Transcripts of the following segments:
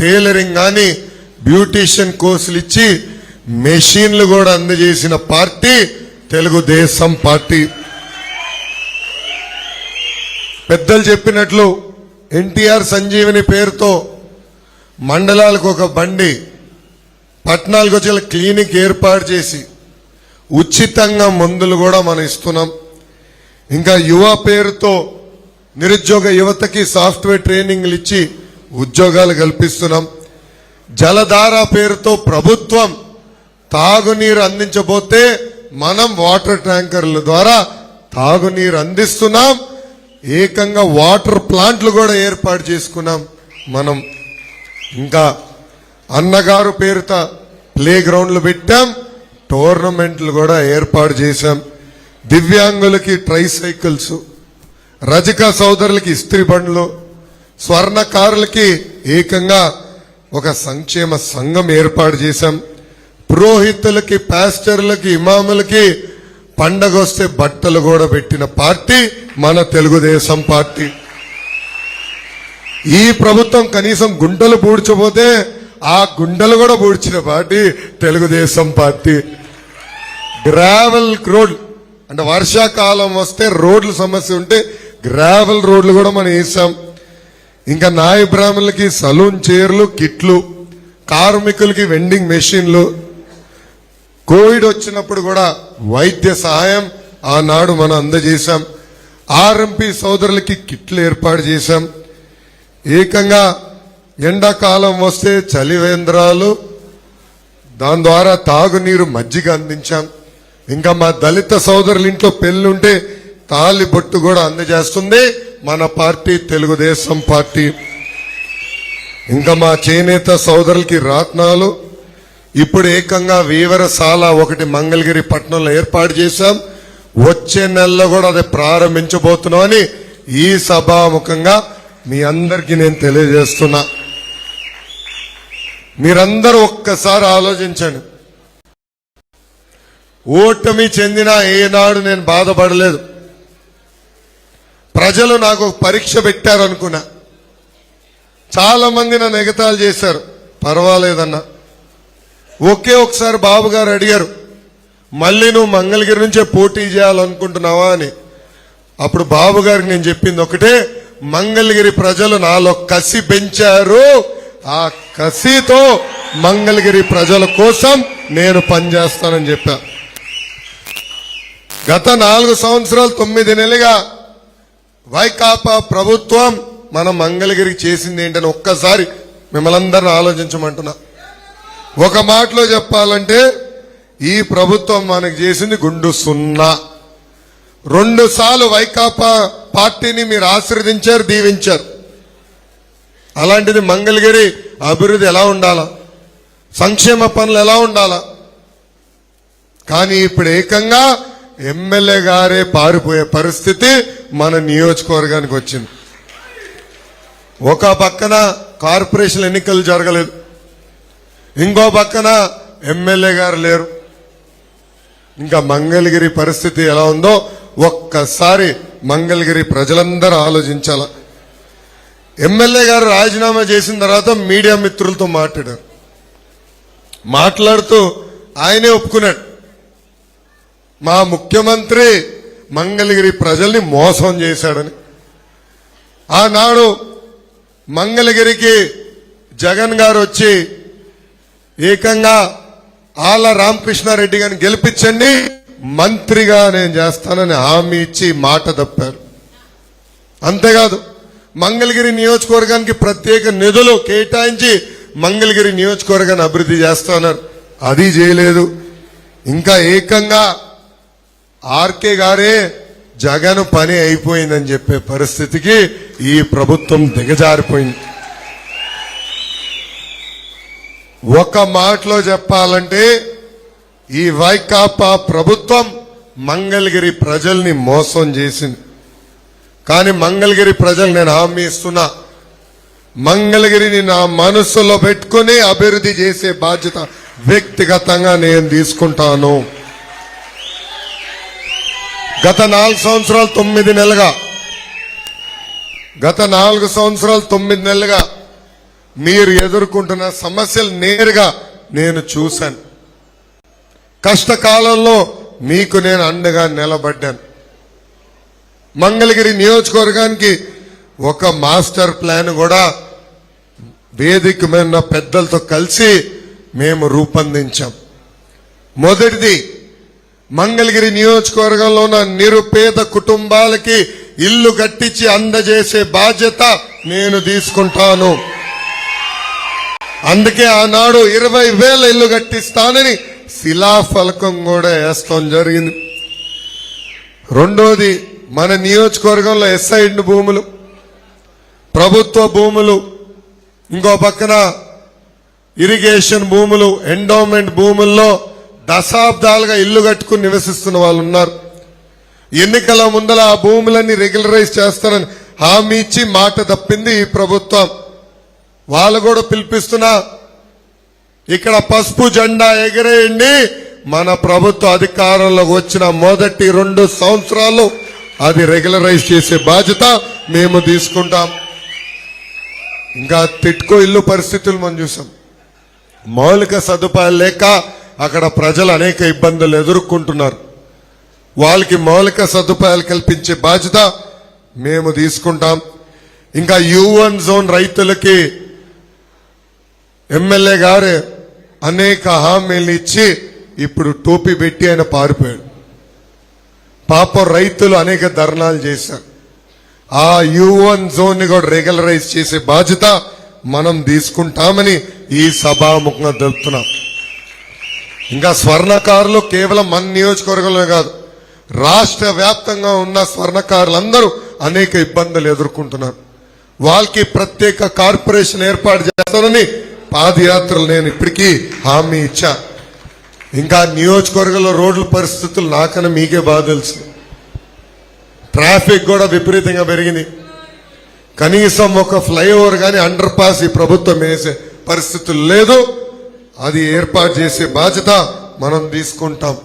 Tailoring కానీ beautician కోర్సులు ఇచ్చి మెషిన్లు కూడా అందజేసిన పార్టీ తెలుగుదేశం పార్టీ. పెద్దలు చెప్పినట్లు ఎన్టీఆర్ సంజీవని పేరుతో మండలాలకు ఒక బండి పట్టణాలకు వచ్చే క్లినిక్ ఏర్పాటు చేసి ఉచితంగా మందులు కూడా మనం ఇస్తున్నాం. ఇంకా యువ పేరుతో నిరుద్యోగ యువతకి సాఫ్ట్వేర్ ట్రైనింగ్లు ఇచ్చి ఉద్యోగాలు కల్పిస్తున్నాం. జలధార పేరుతో ప్రభుత్వం తాగునీరు అందించబోతే మనం వాటర్ ట్యాంకర్ల ద్వారా తాగునీరు అందిస్తున్నాం. ఏకంగా వాటర్ ప్లాంట్లు కూడా ఏర్పాటు చేసుకున్నాం మనం. ఇంకా అన్నగారు పేరుతో ప్లే గ్రౌండ్లు పెట్టాం. టోర్నమెంట్లు కూడా ఏర్పాటు చేశాం. దివ్యాంగులకి ట్రై సైకిల్స్ రజక సోదరులకి ఇస్త్రీ బండ్లు స్వర్ణకారులకి ఏకంగా ఒక సంక్షేమ సంఘం ఏర్పాటు చేశాం. పురోహితులకి పాస్టర్లకి ఇమాములకి పండగ వస్తే బట్టలు కూడా పెట్టిన పార్టీ మన తెలుగుదేశం పార్టీ. ఈ ప్రభుత్వం కనీసం గుంటలు పూడ్చపోతే ఆ గుండెలు కూడా పూడ్చిన party Telugu Desam party. Gravel road అంటే వర్షాకాలం వస్తే రోడ్ల సమస్య ఉంటే గ్రావెల్ రోడ్లు కూడా మనం వేసాం ఇంకా నాయ బ్రాహ్మణులకి సలూన్ చైర్లు కిట్లు కార్మికులకి వెండింగ్ మెషిన్లు. కోవిడ్ వచ్చినప్పుడు కూడా వైద్య సహాయం ఆనాడు మనం అందజేశాం. ఆర్ఎంపీ సోదరులకి కిట్లు ఏర్పాటు చేశాం. ఏకంగా ఎండాకాలం వస్తే చలివేంద్రాలు దాని ద్వారా తాగునీరు మజ్జిగ అందించాం. ఇంకా మా దళిత సోదరుల ఇంట్లో పెళ్ళుంటే తాలి బొట్టు కూడా అందజేస్తుంది. మన పార్టీ తెలుగుదేశం పార్టీ. ఇంకా మా చేనేత సోదరులకి రత్నాలు. ఇప్పుడు ఏకంగా వీవరశాల ఒకటి మంగళగిరి పట్టణంలో ఏర్పాటు చేశాం. వచ్చే నెలలో కూడా అది ప్రారంభించబోతున్నామని ఈ సభాముఖంగా మీ అందరికీ నేను తెలియజేస్తున్నా. మీరందరూ ఒక్కసారి ఆలోచించండి. ఓటమి చెందిన ఏనాడు నేను బాధపడలేదు. ప్రజలు నాకు పరీక్ష పెట్టారు అనుకున్నా చాలా మంది నన్ను ఎగతాలు చేశారు. పర్వాలేదన్నా. ఒకే ఒకసారి బాబు గారు అడిగారు మళ్ళీ నువ్వు మంగళగిరి నుంచే పోటీ చేయాలనుకుంటున్నావా? అని. అప్పుడు బాబు గారికి నేను చెప్పింది ఒకటే మంగళగిరి ప్రజలు నాలో కసి పెంచారు. ఆ కసితో మంగళగిరి ప్రజల కోసం నేను పనిచేస్తానని చెప్పా. గత నాలుగు సంవత్సరాలు తొమ్మిది నెలలుగా వైకాపా ప్రభుత్వం మన మంగళగిరికి చేసింది ఏంటని ఒక్కసారి మిమ్మల్ందరిని ఆలోచించమంటున్నా. ఒక మాటలో చెప్పాలంటే ఈ ప్రభుత్వం మనకు చేసింది గుండు సున్నా. రెండు సార్లు వైకాపా పార్టీని మీరు ఆశీర్వదించారు దీవించారు. అలాంటిది మంగళగిరి అభివృద్ధి ఎలా ఉండాలా? సంక్షేమ పనులు ఎలా ఉండాలా? కానీ ఇప్పుడు ఏకంగా ఎమ్మెల్యే గారే పారిపోయే పరిస్థితి మన నియోజకవర్గానికి వచ్చింది. ఒక పక్కన కార్పొరేషన్ ఎన్నికలు జరగలేదు. ఇంకో పక్కన ఎమ్మెల్యే గారు లేరు. ఇంకా మంగళగిరి పరిస్థితి ఎలా ఉందో ఒక్కసారి మంగళగిరి ప్రజలందరూ ఆలోచించాల. ఎమ్మెల్యే గారు రాజీనామా చేసిన తర్వాత మీడియా మిత్రులతో మాట్లాడారు. మాట్లాడుతూ ఆయనే ఒప్పుకున్నాడు. మా ముఖ్యమంత్రి మంగళగిరి ప్రజల్ని మోసం చేశాడని. ఆనాడు మంగళగిరికి జగన్ గారు వచ్చి ఏకంగా ఆల రామకృష్ణారెడ్డి గారిని గెలిపించండి మంత్రిగా నేను చేస్తానని హామీ ఇచ్చి మాట తప్పారు. అంతేకాదు మంగళగిరి నియోజకవర్గానికి ప్రత్యేక నిధులు కేటాయించి మంగళగిరి నియోజకవర్గాన్ని అభివృద్ధి చేస్తున్నారు అది చేయలేదు. ఇంకా ఏకంగా ఆర్కే గారే జగన్ పని అయిపోయిందని చెప్పే పరిస్థితికి ఈ ప్రభుత్వం దిగజారిపోయింది. ఒక మాటలో చెప్పాలంటే ఈ వైకాపా ప్రభుత్వం మంగళగిరి ప్రజల్ని మోసం చేసింది. కానీ మంగళగిరి ప్రజలు నేను హామీ ఇస్తున్నా మంగళగిరిని నా మనసులో పెట్టుకుని అభివృద్ధి చేసే బాధ్యత వ్యక్తిగతంగా నేను తీసుకుంటాను. గత నాలుగు సంవత్సరాలు తొమ్మిది నెలలుగా. గత నాలుగు సంవత్సరాలు తొమ్మిది నెలలుగా మీరు ఎదుర్కొంటున్న సమస్యలు నేరుగా నేను చూశాను. కష్టకాలంలో మీకు నేను అండగా నిలబడ్డాను. మంగళగిరి నియోజకవర్గానికి ఒక మాస్టర్ ప్లాన్ కూడా వేదిక మీద పెద్దలతో కలిసి మేము రూపొందించాం. మొదటిది మంగళగిరి నియోజకవర్గంలో ఉన్న నిరుపేద కుటుంబాలకి ఇల్లు కట్టించి అందజేసే బాధ్యత నేను తీసుకుంటాను. అందుకే ఆనాడు ఇరవై వేల ఇల్లు కట్టిస్తానని శిలాఫలకం కూడా వేస్తాం జరిగింది. రెండోది మన నియోజకవర్గంలో ఎస్ఐడ్ భూములు ప్రభుత్వ భూములు ఇంకో పక్కన ఇరిగేషన్ భూములు ఎండోమెంట్ భూముల్లో దశాబ్దాలుగా ఇల్లు కట్టుకుని నివసిస్తున్న వాళ్ళు ఉన్నారు. ఎన్నికల ముందల ఆ భూములన్నీ రెగ్యులరైజ్ చేస్తారని హామీ ఇచ్చి మాట తప్పింది ఈ ప్రభుత్వం. వాళ్ళు కూడా పిలిపిస్తున్నా ఇక్కడ పసుపు జెండా ఎగిరేయండి మన ప్రభుత్వ అధికారంలోకి వచ్చిన మొదటి రెండు సంవత్సరాలు అది రెగ్యులరైజ్ చేసే బాధ్యత మేము తీసుకుంటాం. ఇంకా తిట్కో ఇల్లు పరిస్థితులు మనం చూసాం. మౌలిక సదుపాయాలు లేక అక్కడ ప్రజలు అనేక ఇబ్బందులు ఎదుర్కొంటున్నారు. వాళ్ళకి మౌలిక సదుపాయాలు కల్పించే బాధ్యత మేము తీసుకుంటాం. ఇంకా యువన్ జోన్ రైతులకి ఎమ్మెల్యే గారు అనేక హామీలు ఇచ్చి ఇప్పుడు టోపీ పెట్టి ఆయన పారిపోయాడు. పాపం రైతులు అనేక ధర్నాలు చేశారు. ఆ యువన్ జోన్ని కూడా రెగ్యులరైజ్ చేసే బాధ్యత మనం తీసుకుంటామని ఈ సభాముఖంగా తెలుపుతున్నాం ఇంకా స్వర్ణకారులు కేవలం మన నియోజకవర్గంలో కాదు రాష్ట్ర వ్యాప్తంగా ఉన్న స్వర్ణకారులందరూ అనేక ఇబ్బందులు ఎదుర్కొంటున్నారు. వాళ్ళకి ప్రత్యేక కార్పొరేషన్ ఏర్పాటు చేస్తానని పాదయాత్రలు నేను ఇప్పటికీ హామీ ఇచ్చా. ఇంకా నియోజకవర్గంలో రోడ్ల పరిస్థితులు నాకన్నా మీకే బాగా తెలుసు. ట్రాఫిక్ కూడా విపరీతంగా పెరిగింది. కనీసం ఒక ఫ్లైఓవర్ కానీ అండర్ పాస్ ఈ ప్రభుత్వం వేసే పరిస్థితులు లేదు. అది ఏర్పాటు చేసే బాధ్యత మనం తీసుకుంటాం.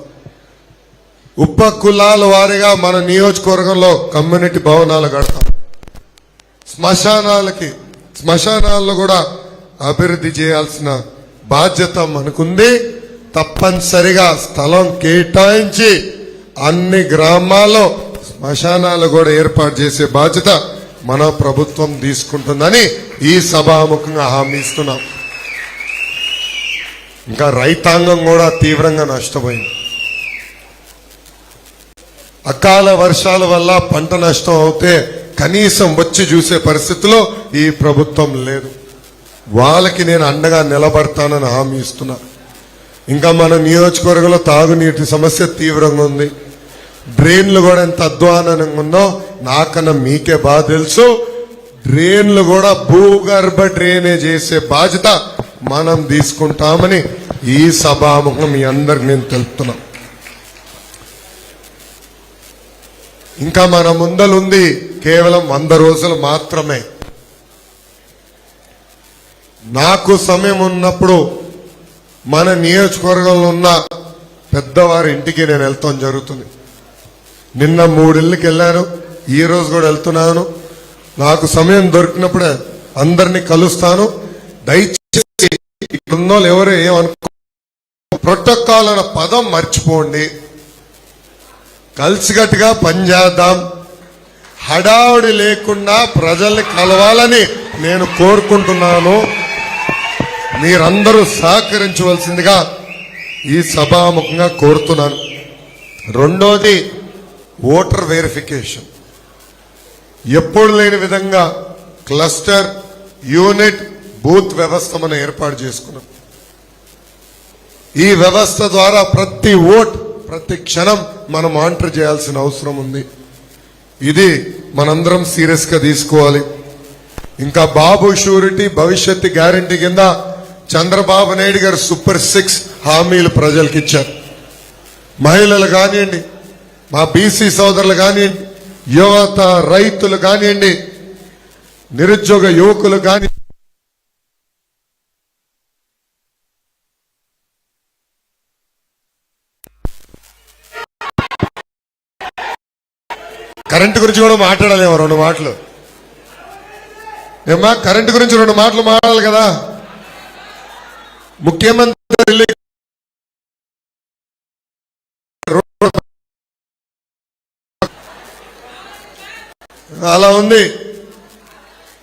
ఉప కులాల వారిగా మన నియోజకవర్గంలో కమ్యూనిటీ భవనాలు కడతాం. శ్మశానాలకి శ్మశానాల్లో కూడా అభివృద్ధి చేయాల్సిన బాధ్యత మనకుంది. తప్పనిసరిగా స్థలం కేటాయించి అన్ని గ్రామాల్లో శ్మశానాలు కూడా ఏర్పాటు చేసే బాధ్యత మన ప్రభుత్వం తీసుకుంటుందని ఈ సభాముఖంగా హామీ ఇస్తున్నాం. ఇంకా రైతాంగం కూడా తీవ్రంగా నష్టపోయింది. అకాల వర్షాల వల్ల పంట నష్టం అవుతే కనీసం వచ్చి చూసే పరిస్థితిలో ఈ ప్రభుత్వం లేదు. వాళ్ళకి నేను అండగా నిలబడతానని హామీ ఇస్తున్నా. ఇంకా మన నియోజకవర్గంలో తాగునీటి సమస్య తీవ్రంగా ఉంది. డ్రైన్లు కూడా ఎంత అధ్వానంగా ఉందో నాకన్నా మీకే బాగా తెలుసు. డ్రైన్లు కూడా భూగర్భ డ్రైనేజ్ చేసే బాధ్యత మనం తీసుకుంటామని ఈ సభాముఖం మీ అందరికి నేను తెలుపుతున్నా. ఇంకా మన ముందలుంది కేవలం వంద రోజులు మాత్రమే. నాకు సమయం ఉన్నప్పుడు మన నియోజకవర్గంలో ఉన్న పెద్దవారి ఇంటికి నేను వెళ్తాం జరుగుతుంది. నిన్న మూడిళ్ళకి వెళ్ళాను ఈ రోజు కూడా వెళ్తున్నాను. నాకు సమయం దొరికినప్పుడే అందరినీ కలుస్తాను. దయచేసి ఇక్కడున్న వాళ్ళు ఎవరు ఏమనుకో ప్రోటోకాల్ అన్న పదం మర్చిపోండి. కలిసికట్టుగా పనిచేద్దాం హడావుడి లేకుండా ప్రజల్ని కలవాలని నేను కోరుకుంటున్నాను. మీరందరూ సహకరించవలసిందిగా ఈ సభాముఖంగా కోరుతున్నాను. రెండోది ఓటర్ వెరిఫికేషన్. ఎప్పుడు లేని విధంగా క్లస్టర్ యూనిట్ బూత్ వ్యవస్థ మనం ఏర్పాటు చేసుకున్నాం. ఈ వ్యవస్థ ద్వారా ప్రతి ఓట్ ప్రతి క్షణం మనం మానిటర్ చేయాల్సిన అవసరం ఉంది. ఇది మనందరం సీరియస్గా తీసుకోవాలి. ఇంకా బాబు షూరిటీ భవిష్యత్తు గ్యారంటీ కింద చంద్రబాబు నాయుడు గారు సూపర్ సిక్స్ హామీలు ప్రజలకు ఇచ్చారు. మహిళలు కానివ్వండి మా బీసీ సోదరులు కానివ్వండి యువత రైతులు కానివ్వండి నిరుద్యోగ యువకులు కానివ్వండి కరెంటు గురించి కూడా మాట్లాడలేము రెండు మాటలు. ఏమా కరెంట్ గురించి రెండు మాటలు మాట్లాడాలి కదా. ముఖ్యమంత్రి అలా ఉంది.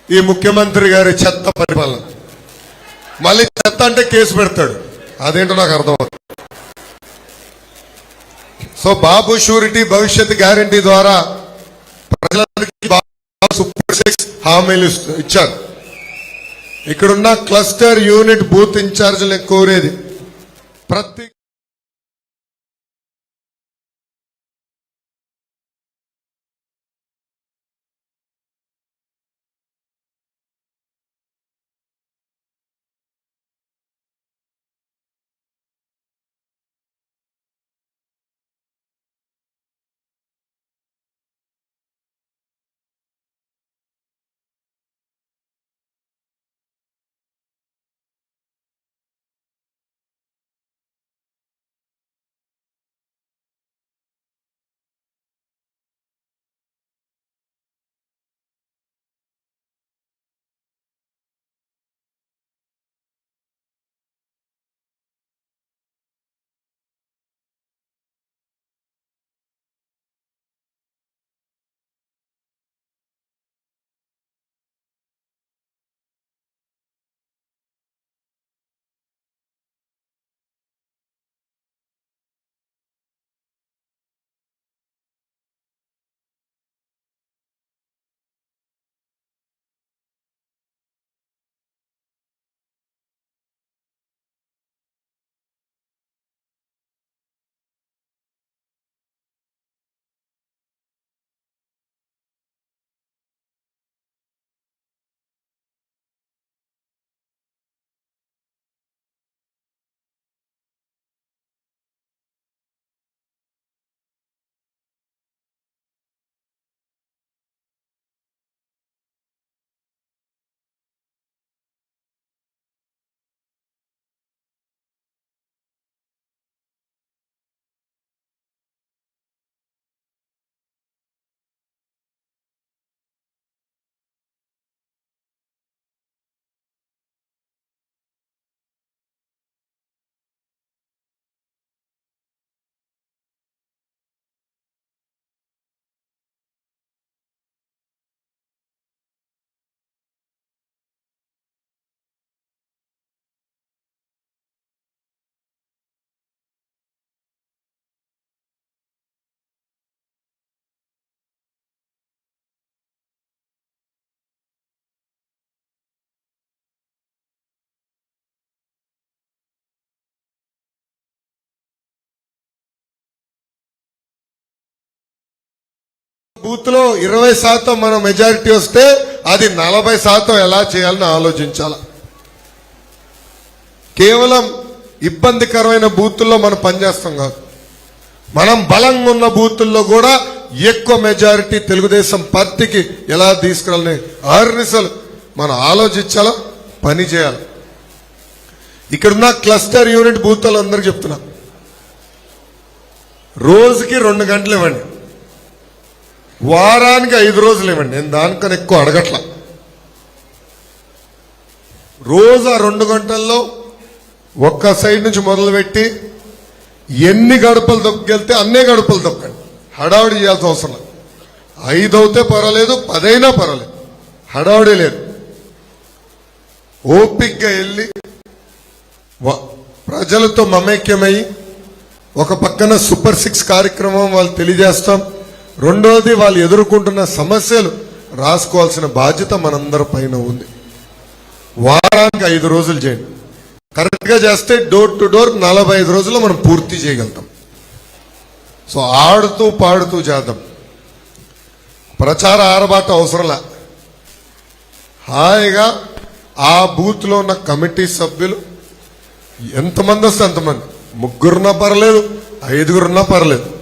ఈ ముఖ్యమంత్రి గారి చెత్త పరిపాలన. మళ్ళీ చెత్త అంటే కేసు పెడతాడు. అదేంటో నాకు అర్థమవుతుంది సో బాబు షూరిటీ భవిష్యత్ గ్యారంటీ ద్వారా ప్రజలందరికీ సూపర్ సిక్స్ హామీలు ఇచ్చారు. ఇక్కడున్న క్లస్టర్ యూనిట్ బూత్ ఇన్ఛార్జీలు కోరేది ప్రతి బూత్లో ఇరవై శాతం మన మెజారిటీ వస్తే అది నలభై శాతం ఎలా చేయాలని ఆలోచించాల? కేవలం ఇబ్బందికరమైన బూతుల్లో మనం పనిచేస్తాం కాదు. మనం బలంగా ఉన్న బూతుల్లో కూడా ఎక్కువ మెజారిటీ తెలుగుదేశం పార్టీకి ఎలా తీసుకురాలని ఆర్నిసలు మనం ఆలోచించాలా? పని చేయాలి? ఇక్కడున్న క్లస్టర్ యూనిట్ బూతులు అందరికి చెప్తున్నా. రోజుకి రెండు గంటలు ఇవ్వండి. వారానికి ఐదు రోజులు ఇవ్వండి. నేను దానికన్నా ఎక్కువ అడగట్ల. రోజు ఆ రెండు గంటల్లో ఒక్క సైడ్ నుంచి మొదలుపెట్టి ఎన్ని గడపలు దొక్కెళ్తే అన్నే గడపలు దొక్కండి హడావుడి చేయాల్సిన అవసరం ఐదు అవుతే పర్వాలేదు పదైనా పర్వాలేదు. హడావిడే లేదు. ఓపిక్గా వెళ్ళి వ- ప్రజలతో మమైక్యమై ఒక పక్కన సూపర్ సిక్స్ కార్యక్రమం వాళ్ళు తెలియజేస్తాం. రెండోది వాళ్ళు ఎదుర్కొంటున్న సమస్యలు రాసుకోవాల్సిన బాధ్యత మనందరి పైన ఉంది. వారానికి ఐదు రోజులు చేయండి. కరెక్ట్గా చేస్తే డోర్ టు డోర్ నలభై ఐదు రోజుల్లో మనం పూర్తి చేయగలుగుతాం. సో ఆడుతూ పాడుతూ చేద్దాం. ప్రచార ఆరబాట అవసరంలా. హాయిగా ఆ బూత్లో ఉన్న కమిటీ సభ్యులు ఎంతమంది వస్తే అంతమంది. ముగ్గురున్నా పర్లేదు ఐదుగురున్నా పర్లేదు.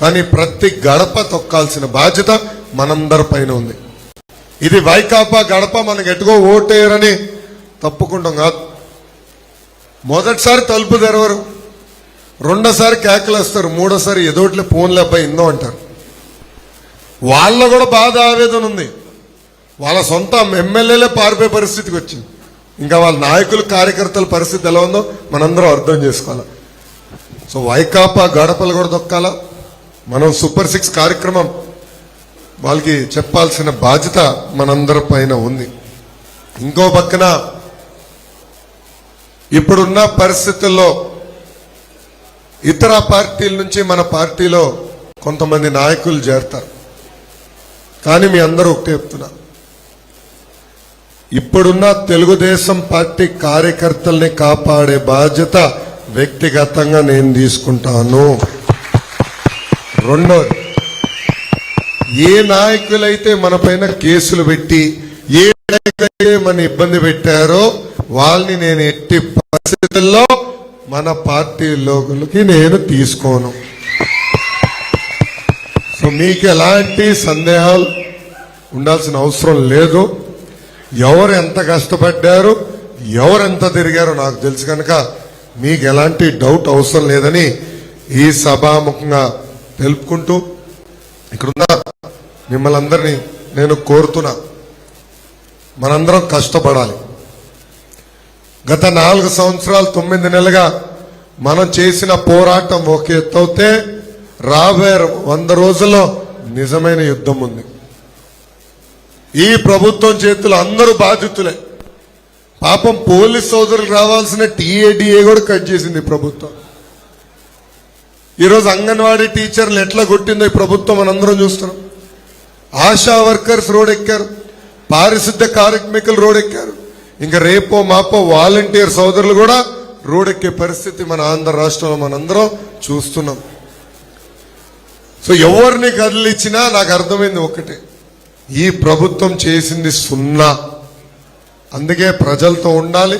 కానీ ప్రతి గడప తొక్కాల్సిన బాధ్యత మనందరి పైన ఉంది. ఇది వైకాపా గడప మనకు ఎటుకో ఓటేయరని తప్పుకుంటాం కాదు. మొదటిసారి తలుపు తెరవరు. రెండోసారి కేకలేస్తారు. మూడోసారి ఎదోట్లే ఫోన్లే అబ్బాయి ఇందో అంటారు. వాళ్ళ కూడా బాధ ఆవేదన ఉంది. వాళ్ళ సొంత ఎమ్మెల్యేలే పారిపోయే పరిస్థితికి వచ్చింది. ఇంకా వాళ్ళ నాయకులు కార్యకర్తల పరిస్థితి ఎలా ఉందో మనందరం అర్థం చేసుకోవాలి. సో వైకాపా గడపలు కూడా దొక్కాలా మనం సూపర్ సిక్స్ కార్యక్రమం వాళ్ళకి చెప్పాల్సిన బాధ్యత మనందరి పైన ఉంది. ఇంకో పక్కన ఇప్పుడున్న పరిస్థితుల్లో ఇతర పార్టీల నుంచి మన పార్టీలో కొంతమంది నాయకులు చేరతారు. కానీ మీ అందరూ ఒకటే చెప్తున్నా. ఇప్పుడున్న తెలుగుదేశం పార్టీ కార్యకర్తల్ని కాపాడే బాధ్యత వ్యక్తిగతంగా నేను తీసుకుంటాను. రెండోది ఏ నాయకులైతే మన పైన కేసులు పెట్టి ఏ నాయకులైతే మన ఇబ్బంది పెట్టారో వాళ్ళని నేను ఎట్టి పరిస్థితుల్లో మన పార్టీలోకి నేను తీసుకోను. సో మీకు ఎలాంటి సందేహాలు ఉండాల్సిన అవసరం లేదు. ఎవరు ఎంత కష్టపడ్డారు ఎవరు ఎంత తిరిగారో నాకు తెలుసు కనుక మీకు ఎలాంటి డౌట్ అవసరం లేదని ఈ సభాముఖంగా తెలుపుకుంటూ ఇక్కడున్న మిమ్మల్ని అందరినీ నేను కోరుతున్నా. మనందరం కష్టపడాలి. గత నాలుగు సంవత్సరాలు తొమ్మిది నెలలుగా మనం చేసిన పోరాటం ఒక ఎత్తు అయితే రాబోయే వంద రోజుల్లో నిజమైన యుద్ధం ఉంది. ఈ ప్రభుత్వం చేతులు అందరూ బాధితులే పాపం పోలీస్ సోదరులు రావాల్సిన టీఏడిఏ కూడా కట్ చేసింది ప్రభుత్వం. ఈరోజు అంగన్వాడీ టీచర్లు ఎట్లా కొట్టిందో ఈ ప్రభుత్వం మనందరం చూస్తున్నాం. ఆశా వర్కర్స్ రోడ్ ఎక్కారు పారిశుద్ధ కార్మికులు రోడ్ ఎక్కారు ఇంకా రేపో మాపో వాలంటీర్ సోదరులు కూడా రోడ్ ఎక్కే పరిస్థితి మన ఆంధ్ర రాష్ట్రంలో మనందరం చూస్తున్నాం. సో ఎవరిని కదిలిచ్చినా నాకు అర్థమైంది ఒకటే. ఈ ప్రభుత్వం చేసింది సున్నా. అందుకే ప్రజలతో ఉండాలి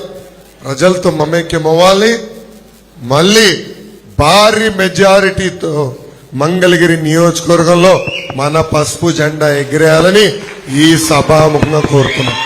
ప్రజలతో మమేక్యం అవ్వాలి మళ్ళీ భారీ మెజారిటీతో మంగళగిరి నియోజకవర్గంలో మన పసుపు జెండా ఎగిరేయాలని ఈ సభాముఖంగా కోరుతున్నాం.